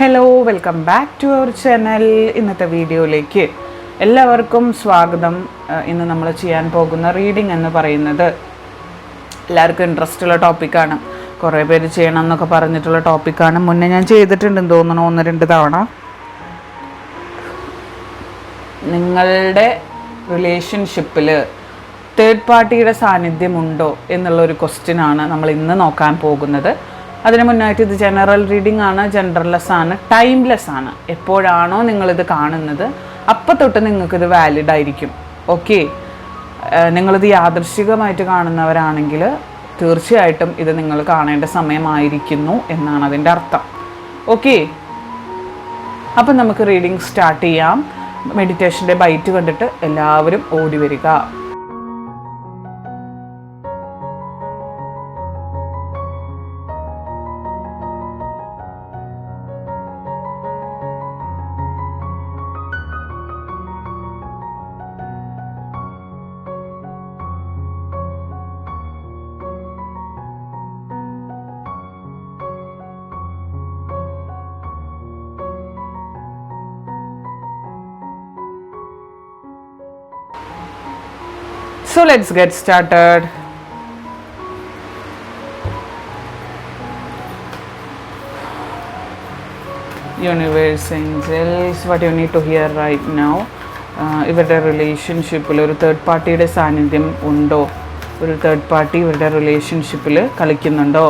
Hello welcome back to our channel ഇന്നത്തെ വീഡിയോയിലേക്ക് എല്ലാവർക്കും സ്വാഗതം. ഇന്ന് നമ്മൾ ചെയ്യാൻ പോകുന്ന റീഡിംഗ് എന്ന് പറയുന്നത് എല്ലാവർക്കും ഇൻട്രസ്റ്റ് ഉള്ള ടോപ്പിക്കാണ് കുറേ പേര് ചെയ്യണം എന്നൊക്കെ പറഞ്ഞിട്ടുള്ള ടോപ്പിക്കാണ് മുന്നേ ഞാൻ ചെയ്തിട്ടുണ്ടെന്ന് തോന്നുന്നു ഒന്ന് രണ്ട് തവണ. നിങ്ങളുടെ റിലേഷൻഷിപ്പിൽ തേർഡ് പാർട്ടിയുടെ സാന്നിധ്യമുണ്ടോ എന്നുള്ളൊരു ക്വസ്റ്റ്യൻ ആണ് നമ്മൾ ഇന്ന് നോക്കാൻ പോകുന്നത്. അതിന് മുന്നായിട്ട് ഇത് ജനറൽ റീഡിംഗ് ആണ് ജനറൽലെസ് ആണ് ടൈംലെസ് ആണ്. എപ്പോഴാണോ നിങ്ങളിത് കാണുന്നത് അപ്പം തൊട്ട് നിങ്ങൾക്കിത് വാലിഡ് ആയിരിക്കും. ഓക്കെ നിങ്ങളിത് യാദൃശികമായിട്ട് കാണുന്നവരാണെങ്കിൽ തീർച്ചയായിട്ടും ഇത് നിങ്ങൾ കാണേണ്ട സമയമായിരിക്കുന്നു എന്നാണ് അതിന്റെ അർത്ഥം. ഓക്കെ അപ്പം നമുക്ക് റീഡിംഗ് സ്റ്റാർട്ട് ചെയ്യാം. മെഡിറ്റേഷന്റെ ബൈറ്റ് കണ്ടിട്ട് എല്ലാവരും ഓടി വരിക. So let's get started. Universe angels what you need to hear right now ഇവരുടെ റിലേഷൻഷിപ്പിൽ ഒരു തേർഡ് പാർട്ടിയുടെ സാന്നിധ്യം ഉണ്ടോ? ഒരു തേർഡ് പാർട്ടി ഇവരുടെ റിലേഷൻഷിപ്പിൽ കളിക്കുന്നുണ്ടോ?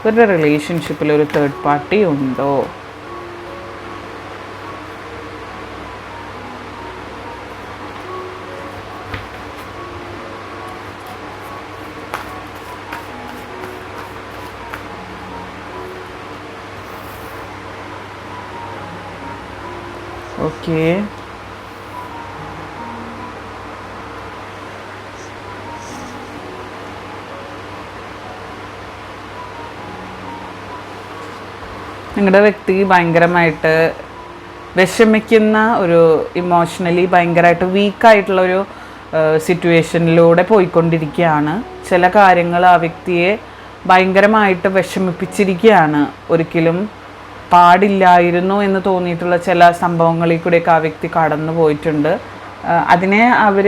ഇവരുടെ റിലേഷൻഷിപ്പിൽ ഒരു തേർഡ് പാർട്ടി ഉണ്ടോ? ഓക്കേ. നിങ്ങളുടെ വ്യക്തി ഭയങ്കരമായിട്ട് വിഷമിക്കുന്ന ഒരു ഇമോഷണലി ഭയങ്കരമായിട്ട് വീക്കായിട്ടുള്ള ഒരു സിറ്റുവേഷനിലൂടെ പോയിക്കൊണ്ടിരിക്കുകയാണ് ചില കാര്യങ്ങൾ ആ വ്യക്തിയെ ഭയങ്കരമായിട്ട് വിഷമിപ്പിച്ചിരിക്കുകയാണ് ഒരിക്കലും പാടില്ലായിരുന്നു എന്ന് തോന്നിയിട്ടുള്ള ചില സംഭവങ്ങളിൽ കൂടെയൊക്കെ ആ വ്യക്തി കടന്നു പോയിട്ടുണ്ട്. അതിനെ അവർ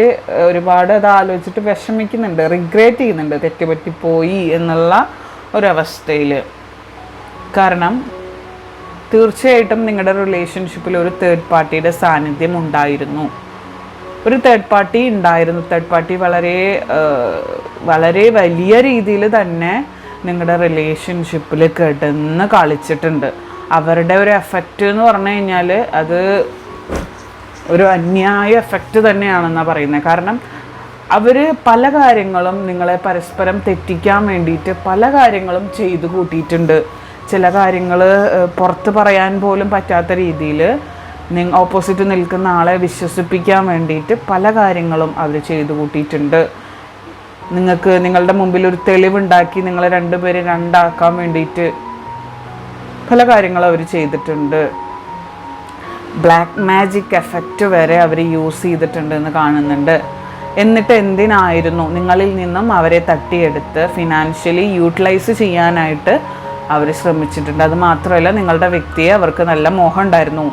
ഒരുപാട് അത് ആലോചിച്ചിട്ട് വിഷമിക്കുന്നുണ്ട് റിഗ്രേറ്റ് ചെയ്യുന്നുണ്ട് തെറ്റുപറ്റിപ്പോയി എന്നുള്ള ഒരവസ്ഥയിൽ കാരണം തീർച്ചയായിട്ടും നിങ്ങളുടെ റിലേഷൻഷിപ്പിൽ ഒരു തേർഡ് പാർട്ടിയുടെ സാന്നിധ്യം ഉണ്ടായിരുന്നു. ഒരു തേർഡ് പാർട്ടി ഉണ്ടായിരുന്നു. തേർഡ് പാർട്ടി വളരെ വളരെ വലിയ രീതിയിൽ തന്നെ നിങ്ങളുടെ റിലേഷൻഷിപ്പിൽ കിടന്ന് കളിച്ചിട്ടുണ്ട്. അവരുടെ ഒരു എഫക്റ്റ് എന്ന് പറഞ്ഞു കഴിഞ്ഞാൽ അത് ഒരു അന്യായ എഫക്റ്റ് തന്നെയാണെന്നാണ് പറയുന്നത് കാരണം അവർ പല കാര്യങ്ങളും നിങ്ങളെ പരസ്പരം തെറ്റിക്കാൻ വേണ്ടിയിട്ട് പല കാര്യങ്ങളും ചെയ്തു കൂട്ടിയിട്ടുണ്ട്. ചില കാര്യങ്ങൾ പുറത്ത് പറയാൻ പോലും പറ്റാത്ത രീതിയിൽ നിങ്ങ ഓപ്പോസിറ്റ് നിൽക്കുന്ന ആളെ വിശ്വസിപ്പിക്കാൻ വേണ്ടിയിട്ട് പല കാര്യങ്ങളും അവർ ചെയ്തു കൂട്ടിയിട്ടുണ്ട്. നിങ്ങൾക്ക് നിങ്ങളുടെ മുമ്പിൽ ഒരു തെളിവുണ്ടാക്കി നിങ്ങളെ രണ്ടുപേരെ രണ്ടാക്കാൻ വേണ്ടിയിട്ട് പല കാര്യങ്ങളും അവർ ചെയ്തിട്ടുണ്ട്. ബ്ലാക്ക് മാജിക് എഫക്റ്റ് വരെ അവർ യൂസ് ചെയ്തിട്ടുണ്ട് എന്ന് കാണുന്നുണ്ട്. എന്നിട്ട് എന്തിനായിരുന്നു? നിങ്ങളിൽ നിന്നും അവരെ തട്ടിയെടുത്ത് ഫിനാൻഷ്യലി യൂട്ടിലൈസ് ചെയ്യാനായിട്ട് അവർ ശ്രമിച്ചിട്ടുണ്ട്. അത് മാത്രമല്ല നിങ്ങളുടെ വ്യക്തിയെ അവർക്ക് നല്ല മോഹം ഉണ്ടായിരുന്നു.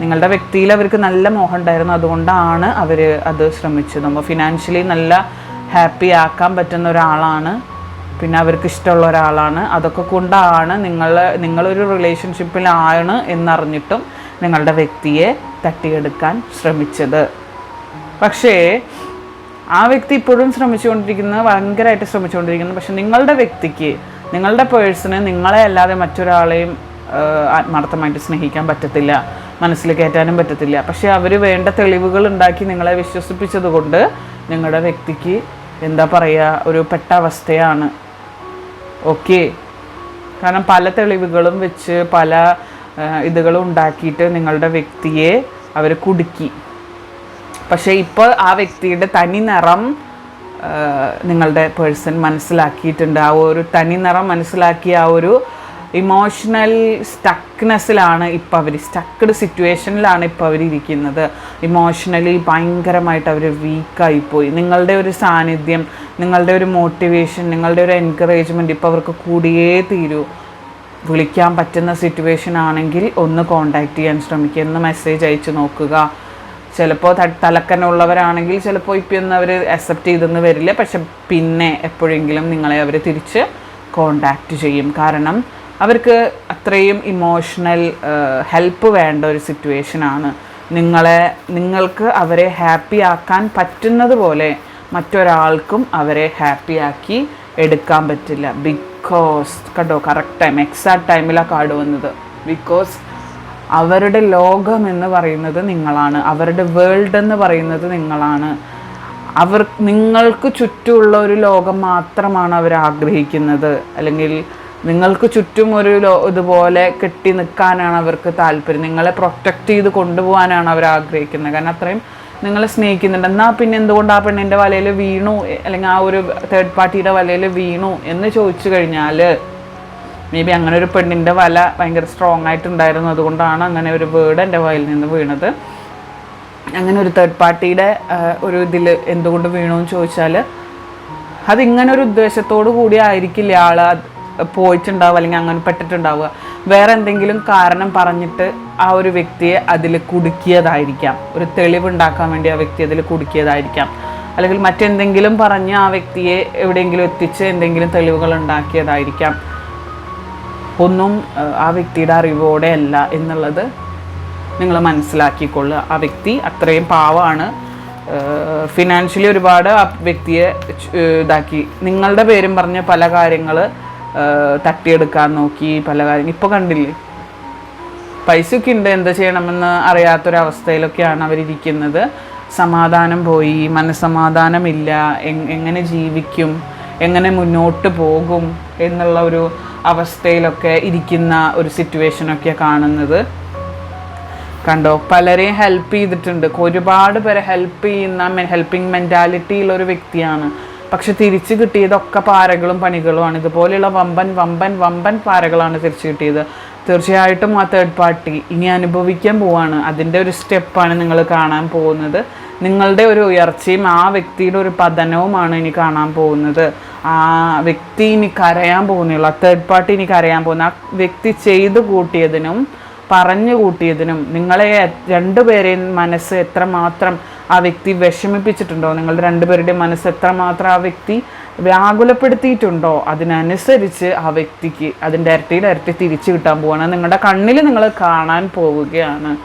നിങ്ങളുടെ വ്യക്തിയിൽ അവർക്ക് നല്ല മോഹം ഉണ്ടായിരുന്നു. അതുകൊണ്ടാണ് അവർ അത് ശ്രമിച്ചത്. അപ്പോൾ ഫിനാൻഷ്യലി നല്ല ഹാപ്പി ആക്കാൻ പറ്റുന്ന ഒരാളാണ് പിന്നെ അവർക്ക് ഇഷ്ടമുള്ള ഒരാളാണ്. അതൊക്കെ കൊണ്ടാണ് നിങ്ങൾ നിങ്ങളൊരു റിലേഷൻഷിപ്പിലാണ് എന്നറിഞ്ഞിട്ടും നിങ്ങളുടെ വ്യക്തിയെ തട്ടിയെടുക്കാൻ ശ്രമിച്ചത്. പക്ഷേ ആ വ്യക്തി ഇപ്പോഴും ശ്രമിച്ചുകൊണ്ടിരിക്കുന്നത് ഭയങ്കരമായിട്ട് ശ്രമിച്ചുകൊണ്ടിരിക്കുന്നത് പക്ഷെ നിങ്ങളുടെ വ്യക്തിക്ക് നിങ്ങളുടെ പേഴ്സണ് നിങ്ങളെ അല്ലാതെ മറ്റൊരാളെയും ആത്മാർത്ഥമായിട്ട് സ്നേഹിക്കാൻ പറ്റത്തില്ല. മനസ്സിൽ കയറ്റാനും പറ്റത്തില്ല. പക്ഷേ അവർ വേണ്ട തെളിവുകൾ ഉണ്ടാക്കി നിങ്ങളെ വിശ്വസിപ്പിച്ചതുകൊണ്ട് നിങ്ങളുടെ വ്യക്തിക്ക് എന്താ പറയുക ഒരു പെട്ട അവസ്ഥയാണ്. ഓക്കെ. കാരണം പല തെളിവുകളും വെച്ച് പല ഇതുകളും ഉണ്ടാക്കിയിട്ട് നിങ്ങളുടെ വ്യക്തിയെ അവർ കുടുക്കി. പക്ഷേ ഇപ്പോൾ ആ വ്യക്തിയുടെ തനി നിറം നിങ്ങളുടെ പേഴ്സൺ മനസ്സിലാക്കിയിട്ടുണ്ട്. ആ ഒരു തനി നിറം മനസ്സിലാക്കിയ ആ ഒരു ഇമോഷണൽ സ്റ്റക്ക്നെസ്സിലാണ് ഇപ്പോൾ അവർ സ്റ്റക്ക്ഡ് സിറ്റുവേഷനിലാണ് ഇപ്പോൾ അവർ ഇരിക്കുന്നത് ഇമോഷണലി ഭയങ്കരമായിട്ട് അവർ വീക്കായിപ്പോയി നിങ്ങളുടെ ഒരു സാന്നിധ്യം നിങ്ങളുടെ ഒരു മോട്ടിവേഷൻ നിങ്ങളുടെ ഒരു എൻകറേജ്മെന്റ് ഇപ്പോൾ അവർക്ക് കൂടിയേ തീരൂ. വിളിക്കാൻ പറ്റുന്ന സിറ്റുവേഷൻ ആണെങ്കിൽ ഒന്ന് കോണ്ടാക്ട് ചെയ്യാൻ ശ്രമിക്കുക. ഒന്ന് മെസ്സേജ് അയച്ചു നോക്കുക. ചിലപ്പോൾ തലക്കനുള്ളവരാണെങ്കിൽ ചിലപ്പോൾ ഇപ്പം ഒന്നും അവർ അക്സെപ്റ്റ് ചെയ്തെന്ന് വരില്ല. പക്ഷെ പിന്നെ എപ്പോഴെങ്കിലും നിങ്ങളെ അവർ തിരിച്ച് കോണ്ടാക്റ്റ് ചെയ്യും. കാരണം അവർക്ക് അത്രയും ഇമോഷണൽ ഹെൽപ്പ് വേണ്ട ഒരു സിറ്റുവേഷനാണ് നിങ്ങളെ നിങ്ങൾക്ക് അവരെ ഹാപ്പി ആക്കാൻ പറ്റുന്നത് പോലെ മറ്റൊരാൾക്കും അവരെ ഹാപ്പി ആക്കി എടുക്കാൻ പറ്റില്ല. ബിക്കോസ് കണ്ടോ കറക്റ്റ് ടൈം എക്സാക്ട് ടൈമിലാണ് കാർഡ് വന്നത്. ബിക്കോസ് അവരുടെ ലോകം എന്ന് പറയുന്നത് നിങ്ങളാണ്. അവരുടെ വേൾഡ് എന്ന് പറയുന്നത് നിങ്ങളാണ്. അവർ നിങ്ങൾക്ക് ചുറ്റുമുള്ള ഒരു ലോകം മാത്രമാണ് അവർ ആഗ്രഹിക്കുന്നത്. അല്ലെങ്കിൽ നിങ്ങൾക്ക് ചുറ്റും ഒരു ഇതുപോലെ കെട്ടി നിൽക്കാനാണ് അവർക്ക് താല്പര്യം. നിങ്ങളെ പ്രൊട്ടക്റ്റ് ചെയ്ത് കൊണ്ടുപോകാനാണ് അവർ ആഗ്രഹിക്കുന്നത്. കാരണം അത്രയും നിങ്ങളെ സ്നേഹിക്കുന്നുണ്ട്. എന്നാൽ പിന്നെ എന്തുകൊണ്ട് ആ പെണ്ണിന്റെ വലയിൽ വീണു? അല്ലെങ്കിൽ ആ ഒരു തേർഡ് പാർട്ടിയുടെ വലയിൽ വീണു എന്ന് ചോദിച്ചു കഴിഞ്ഞാൽ മേ ബി അങ്ങനെ ഒരു പെണ്ണിന്റെ വല ഭയങ്കര സ്ട്രോങ് ആയിട്ടുണ്ടായിരുന്നു. അതുകൊണ്ടാണ് അങ്ങനെ ഒരു വേർഡ് എന്റെ വായിൽ നിന്ന് വീണത്. അങ്ങനെ ഒരു തേർഡ് പാർട്ടിയുടെ ഒരു ഇതിൽ എന്തുകൊണ്ട് വീണു എന്ന് ചോദിച്ചാൽ അതിങ്ങനെ ഒരു ഉദ്ദേശത്തോടു കൂടി ആയിരിക്കില്ല ആൾ പോയിട്ടുണ്ടാവുക അല്ലെങ്കിൽ അങ്ങനെ പെട്ടിട്ടുണ്ടാവുക. വേറെ എന്തെങ്കിലും കാരണം പറഞ്ഞിട്ട് ആ ഒരു വ്യക്തിയെ അതിൽ കുടുക്കിയതായിരിക്കാം. ഒരു തെളിവുണ്ടാക്കാൻ വേണ്ടി ആ വ്യക്തി അതിൽ കുടുക്കിയതായിരിക്കാം. അല്ലെങ്കിൽ മറ്റെന്തെങ്കിലും പറഞ്ഞ് ആ വ്യക്തിയെ എവിടെയെങ്കിലും എത്തിച്ച് എന്തെങ്കിലും തെളിവുകൾ ഉണ്ടാക്കിയതായിരിക്കാം. ഒന്നും ആ വ്യക്തിയുടെ അറിവോടെ അല്ല എന്നുള്ളത് നിങ്ങൾ മനസ്സിലാക്കിക്കൊള്ളുക. ആ വ്യക്തി അത്രയും പാവമാണ്. ഫിനാൻഷ്യലി ഒരുപാട് ആ വ്യക്തിയെ ഇതാക്കി. നിങ്ങളുടെ പേരും പറഞ്ഞ പല കാര്യങ്ങൾ തട്ടിയെടുക്കാൻ നോക്കി പല കാര്യങ്ങൾ ഇപ്പോൾ കണ്ടില്ലേ? പൈസയൊക്കെ ഉണ്ട്. എന്താ ചെയ്യണമെന്ന് അറിയാത്തൊരവസ്ഥയിലൊക്കെയാണ് അവരിരിക്കുന്നത്. സമാധാനം പോയി. മനസ്സമാധാനമില്ല. എങ്- എങ്ങനെ ജീവിക്കും? എങ്ങനെ മുന്നോട്ട് പോകും? എന്നുള്ള ഒരു അവസ്ഥയിലൊക്കെ ഇരിക്കുന്ന ഒരു സിറ്റുവേഷനൊക്കെ കാണുന്നത്. കണ്ടോ? പലരെയും ഹെൽപ്പ് ചെയ്തിട്ടുണ്ട്. ഒരുപാട് പേരെ ഹെൽപ്പ് ചെയ്യുന്ന ഹെൽപ്പിംഗ് മെന്റാലിറ്റിയുള്ള ഒരു വ്യക്തിയാണ് പക്ഷെ തിരിച്ചു കിട്ടിയതൊക്കെ പാരകളും പണികളുമാണ്. ഇതുപോലെയുള്ള വമ്പൻ വമ്പൻ വമ്പൻ പാരകളാണ് തിരിച്ചു കിട്ടിയത്. തീർച്ചയായിട്ടും ആ തേർഡ് പാർട്ടി ഇനി അനുഭവിക്കാൻ പോവാണ്. അതിന്റെ ഒരു സ്റ്റെപ്പാണ് നിങ്ങൾ കാണാൻ പോകുന്നത്. നിങ്ങളുടെ ഒരു ഉയർച്ചയും ആ വ്യക്തിയുടെ ഒരു പതനവുമാണ് ഇനി കാണാൻ പോകുന്നത്. ആ വ്യക്തി ഇനി കരയാൻ ആ തേർഡ് പാർട്ടി ഇനി കരയാൻ പോകുന്ന ആ വ്യക്തി ചെയ്തു കൂട്ടിയതിനും പറഞ്ഞു കൂട്ടിയതിനും നിങ്ങളെ രണ്ടുപേരെയും മനസ്സ് എത്രമാത്രം ആ വ്യക്തി വിഷമിപ്പിച്ചിട്ടുണ്ടോ? നിങ്ങളുടെ രണ്ടുപേരുടെ മനസ്സ് എത്രമാത്രം ആ വ്യക്തി വ്യാകുലപ്പെടുത്തിയിട്ടുണ്ടോ? അതിനനുസരിച്ച് ആ വ്യക്തിക്ക് അതിന്റെ ഇരട്ടിയുടെ ഇരട്ടി തിരിച്ചു കിട്ടാൻ പോവാണ്. നിങ്ങളുടെ കണ്ണിൽ നിങ്ങൾ കാണാൻ പോവുകയാണ്.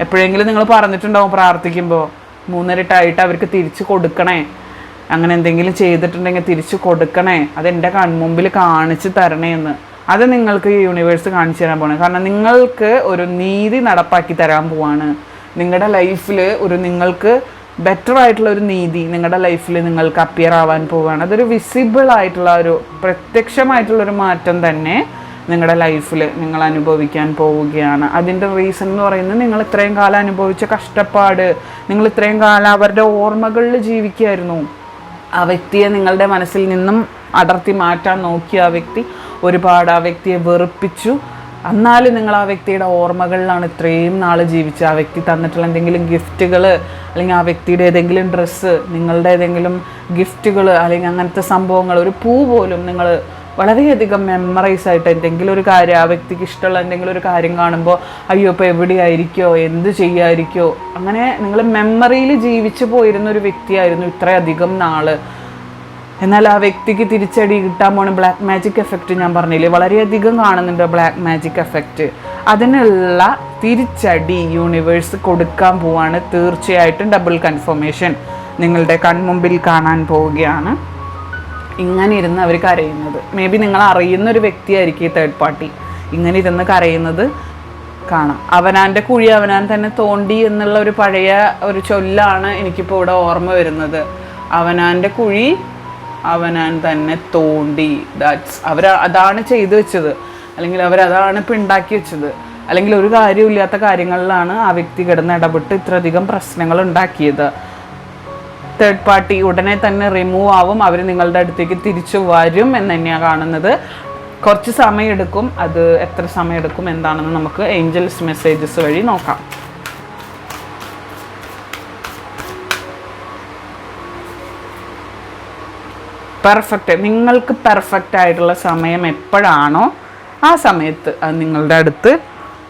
എപ്പോഴെങ്കിലും നിങ്ങൾ പറഞ്ഞിട്ടുണ്ടാവും പ്രാർത്ഥിക്കുമ്പോൾ മൂന്നരട്ടായിട്ട് അവർക്ക് തിരിച്ചു കൊടുക്കണേ. അങ്ങനെ എന്തെങ്കിലും ചെയ്തിട്ടുണ്ടെങ്കിൽ തിരിച്ചു കൊടുക്കണേ. അതെന്റെ കൺമുമ്പിൽ കാണിച്ചു തരണേ എന്ന്. അത് നിങ്ങൾക്ക് ഈ യൂണിവേഴ്സ് കാണിച്ചു തരാൻ പോവാണ്. കാരണം നിങ്ങൾക്ക് ഒരു നീതി നടപ്പാക്കി തരാൻ പോവാണ്. നിങ്ങളുടെ ലൈഫിൽ ഒരു നിങ്ങൾക്ക് ബെറ്റർ ആയിട്ടുള്ള ഒരു നീതി നിങ്ങളുടെ ലൈഫിൽ നിങ്ങൾക്ക് അപ്പിയർ ആവാൻ പോവുകയാണ് അതൊരു വിസിബിൾ ആയിട്ടുള്ള ഒരു പ്രത്യക്ഷമായിട്ടുള്ള ഒരു മാറ്റം തന്നെ നിങ്ങളുടെ ലൈഫിൽ നിങ്ങൾ അനുഭവിക്കാൻ പോവുകയാണ്. അതിന്റെ റീസൺ എന്ന് പറയുന്നത് നിങ്ങൾ ഇത്രയും കാലം അനുഭവിച്ച കഷ്ടപ്പാട് നിങ്ങൾ ഇത്രയും കാലം അവരുടെ ഓർമ്മകളിൽ ജീവിക്കുകയായിരുന്നു ആ വ്യക്തിയെ നിങ്ങളുടെ മനസ്സിൽ നിന്നും അടർത്തി മാറ്റാൻ നോക്കിയ ആ വ്യക്തി ഒരുപാട് ആ വ്യക്തിയെ വെറുപ്പിച്ചു. എന്നാലും നിങ്ങൾ ആ വ്യക്തിയുടെ ഓർമ്മകളിലാണ് ഇത്രയും നാൾ ജീവിച്ച ആ വ്യക്തി തന്നിട്ടുള്ള എന്തെങ്കിലും ഗിഫ്റ്റുകൾ അല്ലെങ്കിൽ ആ വ്യക്തിയുടെ ഏതെങ്കിലും ഡ്രസ്സ് നിങ്ങളുടെ ഏതെങ്കിലും ഗിഫ്റ്റുകൾ അല്ലെങ്കിൽ അങ്ങനത്തെ സംഭവങ്ങൾ ഒരു പൂ പോലും നിങ്ങൾ വളരെയധികം മെമ്മറൈസ് ആയിട്ട് എന്തെങ്കിലും ഒരു കാര്യം ആ വ്യക്തിക്ക് ഇഷ്ടമുള്ള എന്തെങ്കിലും ഒരു കാര്യം കാണുമ്പോൾ അയ്യോ ഇപ്പോൾ എവിടെയായിരിക്കോ? എന്ത് ചെയ്യായിരിക്കോ? അങ്ങനെ നിങ്ങൾ മെമ്മറിയിൽ ജീവിച്ചു പോയിരുന്ന ഒരു വ്യക്തിയായിരുന്നു ഇത്രയധികം നാൾ. എന്നാൽ ആ വ്യക്തിക്ക് തിരിച്ചടി കിട്ടാൻ പോണ ബ്ലാക്ക് മാജിക് എഫക്റ്റ് ഞാൻ പറഞ്ഞില്ലേ? വളരെയധികം കാണുന്നുണ്ട് ബ്ലാക്ക് മാജിക് എഫക്റ്റ് അതിനുള്ള തിരിച്ചടി യൂണിവേഴ്സ് കൊടുക്കാൻ പോവാണ്. തീർച്ചയായിട്ടും ഡബിൾ കൺഫർമേഷൻ നിങ്ങളുടെ കൺമുമ്പിൽ കാണാൻ പോവുകയാണ്. ഇങ്ങനെ ഇരുന്ന് അവർ കരയുന്നത്. മേ ബി നിങ്ങൾ അറിയുന്ന ഒരു വ്യക്തിയായിരിക്കും ഈ തേർഡ് പാർട്ടി ഇങ്ങനെ ഇരുന്ന് കരയുന്നത് കാണാം. അവനാന്റെ കുഴി അവനാൻ തന്നെ തോണ്ടി എന്നുള്ള ഒരു പഴയ ഒരു ചൊല്ലാണ് എനിക്കിപ്പോൾ ഇവിടെ ഓർമ്മ വരുന്നത്. അവനാന്റെ കുഴി അവനാൻ തന്നെ തോണ്ടി. ദാറ്റ്സ് അവർ അതാണ് ചെയ്തു വെച്ചത്. അല്ലെങ്കിൽ അവരതാണ് ഇപ്പം ഉണ്ടാക്കി വെച്ചത്. അല്ലെങ്കിൽ ഒരു കാര്യമില്ലാത്ത കാര്യങ്ങളിലാണ് ആ വ്യക്തി കിടന്ന് ഇടപെട്ട് ഇത്രയധികം പ്രശ്നങ്ങൾ ഉണ്ടാക്കിയത്. തേർഡ് പാർട്ടി ഉടനെ തന്നെ റിമൂവ് ആവും. അവർ നിങ്ങളുടെ അടുത്തേക്ക് തിരിച്ചു വരും എന്ന് തന്നെയാണ് കാണുന്നത്. കുറച്ച് സമയമെടുക്കും. അത് എത്ര സമയമെടുക്കും എന്താണെന്ന് നമുക്ക് ഏഞ്ചൽസ് മെസ്സേജസ് വഴി നോക്കാം. പെർഫെക്റ്റ് നിങ്ങൾക്ക് പെർഫെക്റ്റ് ആയിട്ടുള്ള സമയം എപ്പോഴാണോ ആ സമയത്ത് അത് നിങ്ങളുടെ അടുത്ത്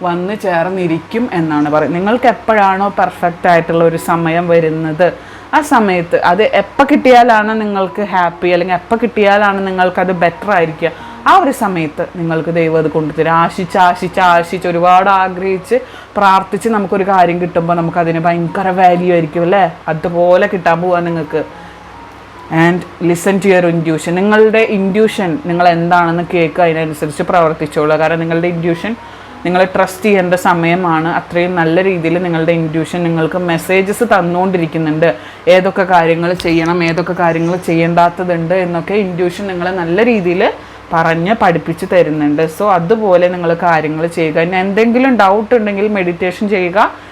വന്ന് ചേർന്നിരിക്കും എന്നാണ് പറയുന്നത്. നിങ്ങൾക്ക് എപ്പോഴാണോ പെർഫെക്റ്റ് ആയിട്ടുള്ള ഒരു സമയം വരുന്നത്? ആ സമയത്ത് അത് എപ്പോൾ കിട്ടിയാലാണ് നിങ്ങൾക്ക് ഹാപ്പി അല്ലെങ്കിൽ എപ്പോൾ കിട്ടിയാലാണ് നിങ്ങൾക്കത് ബെറ്റർ ആയിരിക്കുക? ആ ഒരു സമയത്ത് നിങ്ങൾക്ക് ദൈവം അത് കൊണ്ടുതരും. ആശിച്ച് ആശിച്ച് ആശിച്ച് ഒരുപാട് ആഗ്രഹിച്ച് പ്രാർത്ഥിച്ച് നമുക്കൊരു കാര്യം കിട്ടുമ്പോൾ നമുക്കതിന് ഭയങ്കര വാല്യൂ ആയിരിക്കും അല്ലേ? അതുപോലെ കിട്ടാൻ പോവാൻ നിങ്ങൾക്ക്. And listen to your intuition നിങ്ങളുടെ ഇൻഡ്യൂഷൻ നിങ്ങൾ എന്താണെന്ന് കേൾക്കുക അതിനനുസരിച്ച് പ്രവർത്തിച്ചോളുക. കാരണം നിങ്ങളുടെ ഇൻഡ്യൂഷൻ നിങ്ങൾ ട്രസ്റ്റ് ചെയ്യേണ്ട സമയമാണ്. അത്രയും നല്ല രീതിയിൽ നിങ്ങളുടെ ഇൻഡ്യൂഷൻ നിങ്ങൾക്ക് മെസ്സേജസ് തന്നുകൊണ്ടിരിക്കുന്നുണ്ട്. ഏതൊക്കെ കാര്യങ്ങൾ ചെയ്യണം ഏതൊക്കെ കാര്യങ്ങൾ ചെയ്യേണ്ടാത്തതുണ്ട് എന്നൊക്കെ ഇൻഡ്യൂഷൻ നിങ്ങളെ നല്ല രീതിയിൽ പറഞ്ഞ് പഠിപ്പിച്ച് തരുന്നുണ്ട്. സോ അതുപോലെ നിങ്ങൾ കാര്യങ്ങൾ ചെയ്യുക. ഇനി എന്തെങ്കിലും ഡൗട്ട് ഉണ്ടെങ്കിൽ മെഡിറ്റേഷൻ ചെയ്യുക.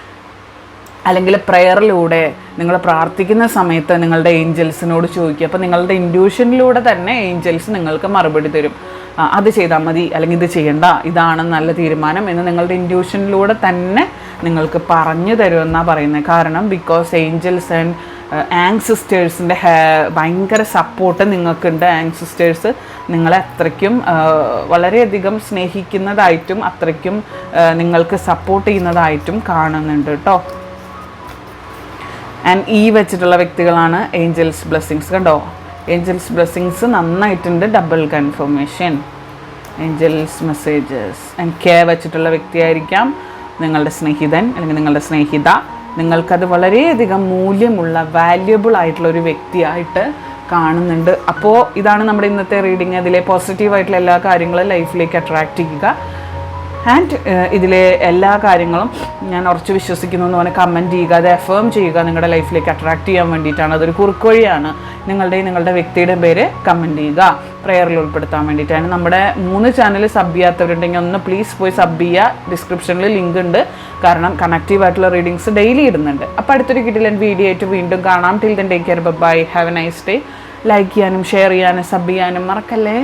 അല്ലെങ്കിൽ പ്രെയറിലൂടെ നിങ്ങൾ പ്രാർത്ഥിക്കുന്ന സമയത്ത് നിങ്ങളുടെ ഏഞ്ചൽസിനോട് ചോദിക്കുക. അപ്പോൾ നിങ്ങളുടെ ഇൻഡ്യൂഷനിലൂടെ തന്നെ ഏഞ്ചൽസ് നിങ്ങൾക്ക് മറുപടി തരും. അത് ചെയ്താൽ മതി അല്ലെങ്കിൽ ഇത് ചെയ്യണ്ട ഇതാണ് നല്ല തീരുമാനം എന്ന് നിങ്ങളുടെ ഇൻഡ്യൂഷനിലൂടെ തന്നെ നിങ്ങൾക്ക് പറഞ്ഞു തരുമെന്നാണ് പറയുന്നത് കാരണം ബിക്കോസ് ഏഞ്ചൽസ് ആൻഡ് ആങ് സിസ്റ്റേഴ്സിന്റെ ഭയങ്കര സപ്പോർട്ട് നിങ്ങൾക്കുണ്ട്. ആങ് സിസ്റ്റേഴ്സ് നിങ്ങളെ അത്രയ്ക്കും വളരെയധികം സ്നേഹിക്കുന്നതായിട്ടും അത്രയ്ക്കും നിങ്ങൾക്ക് സപ്പോർട്ട് ചെയ്യുന്നതായിട്ടും കാണുന്നുണ്ട് കേട്ടോ ആൻഡ് ഈ വെച്ചിട്ടുള്ള വ്യക്തികളാണ് ഏഞ്ചൽസ് ബ്ലെസ്സിങ്സ് കണ്ടോ? ഏഞ്ചൽസ് ബ്ലെസ്സിങ്സ് നന്നായിട്ടുണ്ട്. Double confirmation angels messages and K വെച്ചിട്ടുള്ള വ്യക്തിയായിരിക്കാം നിങ്ങളുടെ സ്നേഹിതൻ അല്ലെങ്കിൽ നിങ്ങളുടെ സ്നേഹിത. നിങ്ങൾക്കത് വളരെയധികം മൂല്യമുള്ള വാല്യുബിൾ ആയിട്ടുള്ള ഒരു വ്യക്തിയായിട്ട് കാണുന്നുണ്ട്. അപ്പോൾ ഇതാണ് നമ്മുടെ ഇന്നത്തെ റീഡിങ് അതിലെ പോസിറ്റീവായിട്ടുള്ള എല്ലാ കാര്യങ്ങളും ലൈഫിലേക്ക് അട്രാക്റ്റ് ചെയ്യുക. ആൻഡ് ഇതിലെ എല്ലാ കാര്യങ്ങളും ഞാൻ ഉറച്ച് വിശ്വസിക്കുന്നു എന്ന് പറഞ്ഞാൽ കമന്റ് ചെയ്യുക അത് എഫേം ചെയ്യുക നിങ്ങളുടെ ലൈഫിലേക്ക് അട്രാക്റ്റ് ചെയ്യാൻ വേണ്ടിയിട്ടാണ്. അതൊരു കുറുക്കുവഴിയാണ് നിങ്ങളുടെ നിങ്ങളുടെ വ്യക്തിയുടെ പേര് കമന്റ് ചെയ്യുക. പ്രെയറിൽ ഉൾപ്പെടുത്താൻ വേണ്ടിയിട്ടാണ്. നമ്മുടെ മൂന്ന് ചാനൽ സബ് ചെയ്യാത്തവരുണ്ടെങ്കിൽ ഒന്ന് പ്ലീസ് പോയി സബ് ചെയ്യുക. ഡിസ്ക്രിപ്ഷനിൽ ലിങ്ക് ഉണ്ട്. കാരണം കണക്റ്റീവ് ആയിട്ടുള്ള റീഡിങ്സ് ഡെയിലി ഇടുന്നുണ്ട്. അപ്പോൾ അടുത്തൊരു കിട്ടില്ല വീഡിയോ ആയിട്ട് വീണ്ടും കാണാം. Till then take care bye have a nice day like ചെയ്യാനും ഷെയർ ചെയ്യാനും സബ് ചെയ്യാനും മറക്കല്ലേ?